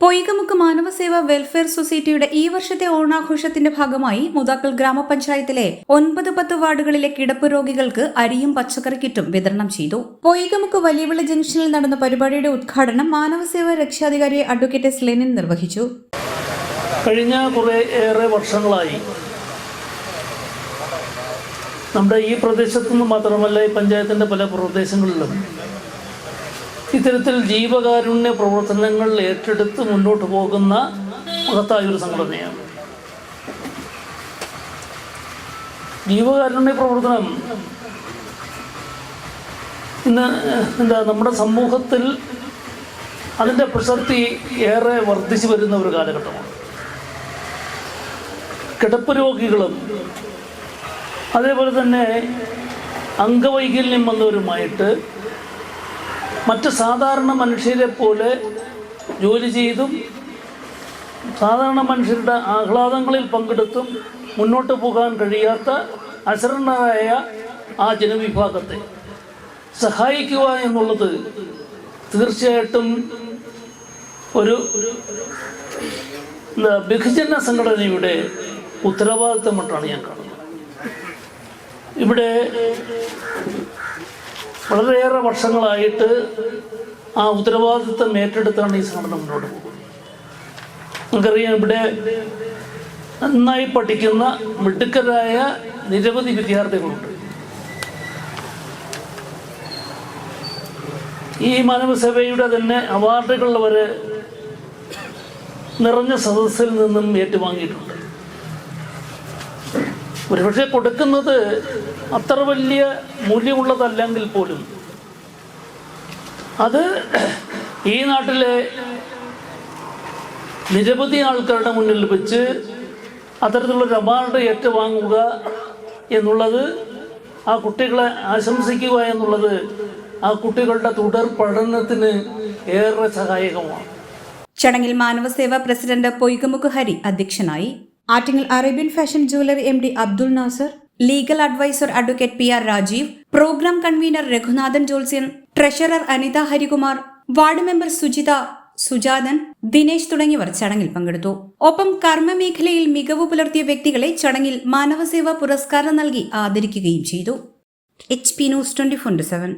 Poykamukku മാനവസേവ welfare സൊസൈറ്റിയുടെ ഈ വർഷത്തെ ഓണാഘോഷത്തിന്റെ ഭാഗമായി മുതാക്കൽ ഗ്രാമപഞ്ചായത്തിലെ ഒൻപത് പത്ത് വാർഡുകളിലെ കിടപ്പ് രോഗികൾക്ക് അരിയും പച്ചക്കറി കിറ്റും വിതരണം ചെയ്തു. പൊയ്കമുക്ക് വലിയവിള ജംഗ്ഷനിൽ നടന്ന പരിപാടിയുടെ ഉദ്ഘാടനം മാനവസേവ രക്ഷാധികാരി അഡ്വക്കേറ്റ് എസ് ലെനിൻ നിർവഹിച്ചു. കഴിഞ്ഞ കുറേ ഏറെ വർഷങ്ങളായി നമ്മുടെ ഈ പ്രദേശത്തു നിന്ന് മാത്രമല്ല ഈ പഞ്ചായത്തിന്റെ പല പ്രദേശങ്ങളിലും ഇത്തരത്തിൽ ജീവകാരുണ്യ പ്രവർത്തനങ്ങൾ ഏറ്റെടുത്ത് മുന്നോട്ട് പോകുന്ന മഹത്തായ ഒരു സംഘടനയാണ്. ജീവകാരുണ്യ പ്രവർത്തനം ഇന്ന് എന്താ നമ്മുടെ സമൂഹത്തിൽ അതിന്റെ പ്രസക്തി ഏറെ വർദ്ധിച്ചു വരുന്ന ഒരു കാലഘട്ടമാണ്. കിടപ്പ് രോഗികളും അതേപോലെ തന്നെ അംഗവൈകല്യം വന്നവരുമായിട്ട് മറ്റ് സാധാരണ മനുഷ്യരെ പോലെ ജോലി ചെയ്തും സാധാരണ മനുഷ്യരുടെ ആഹ്ലാദങ്ങളിൽ പങ്കെടുത്തും മുന്നോട്ട് പോകാൻ കഴിയാത്ത അശരണരായ ആ ജനവിഭാഗത്തെ സഹായിക്കുക എന്നുള്ളത് തീർച്ചയായിട്ടും ഒരു ബഹുജന സംഘടനയുടെ ഉത്തരവാദിത്തമായിട്ടാണ് ഞാൻ കാണുന്നത്. ഇവിടെ വളരെയേറെ വർഷങ്ങളായിട്ട് ആ ഉത്തരവാദിത്വം ഏറ്റെടുത്താണ് ഈ സംഘടന മുന്നോട്ട് പോകുന്നത്. നമുക്കറിയാം ഇവിടെ നന്നായി പഠിക്കുന്ന മിടുക്കരായ നിരവധി വിദ്യാർത്ഥികളുണ്ട്. ഈ മാനവസഭയുടെ തന്നെ അവാർഡുകൾ വരെ നിറഞ്ഞ സദസ്സിൽ നിന്നും ഏറ്റുവാങ്ങിയിട്ടുണ്ട്. ഒരുപക്ഷെ കൊടുക്കുന്നത് അത്ര വലിയ മൂല്യമുള്ളതല്ലെങ്കിൽ പോലും. അത് ഈ നാട്ടിലെ നിരവധി ആൾക്കാരുടെ മുന്നിൽ വെച്ച് അത്തരത്തിലുള്ള അവാർഡ് ഏറ്റുവാങ്ങുക എന്നുള്ളത് ആ കുട്ടികളെ ആശംസിക്കുക എന്നുള്ളത് ആ കുട്ടികളുടെ തുടർ പഠനത്തിന് ഏറെ സഹായകമാണ്. ചടങ്ങിൽ മാനവസേവ പ്രസിഡന്റ് പൊയ്കമുഖ് ഹരി അധ്യക്ഷനായി Attingal Arabian fashion jewellery M D Abdul Nasar legal adviser advocate P R Rajeev programme convener Raghunathan ജോത്സ്യൻ treasurer Anitha Harikumar ward member Sujitha Sujathan Dinesh തുടങ്ങിയവർ ചടങ്ങിൽ പങ്കെടുത്തു. ഒപ്പം കർമ്മമേഖലയിൽ മികവ് പുലർത്തിയ വ്യക്തികളെ ചടങ്ങിൽ മാനവസേവാ പുരസ്കാരം നൽകി ആദരിക്കുകയും ചെയ്തു. H P news twenty four seven.